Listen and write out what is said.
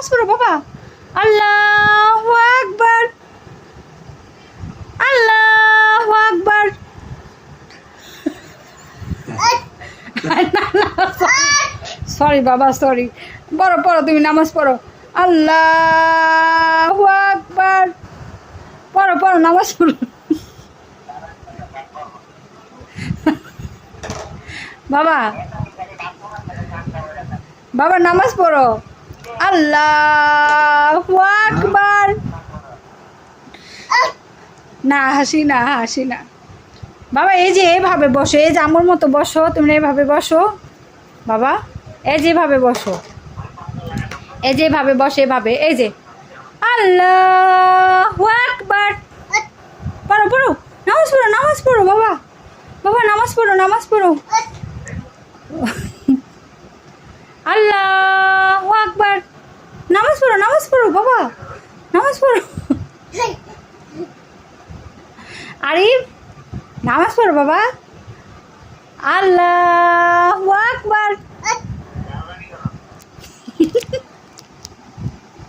নামাজ পড়ো বাবা। আল্লাহ আকবার। আল্লাহ আকবার। সরি বাবা সরি পড়ো পড়ো, তুমি নামাজ পড়ো। আল্লাহ আকবার। পড়ো পড়ো, নামাজ পড়ো। বাবা বাবা, নামাজ পড়ো। আল্লাহ আকবার। না, হাসি না হাসি না। বাবা, এই যে এভাবে বসো, এই যে আমার মতো বসো তুমি এভাবে বসো। বাবা, এই যেভাবে বসো। এই যেভাবে বসে, এভাবে, এই যে। আল্লাহ আকবার। পড়ো পড়ো। নামাজ পড়ো নামাজ পড়ো, বাবা। বাবা, নামাজ পড়ো নামাজ পড়ো আল্লাহ আকবার নামাজ পড়ো নামাজ পড়ো বাবা নামাজ পড়ো। আরিফ নামাজ পড়ো বাবা। আল্লাহ।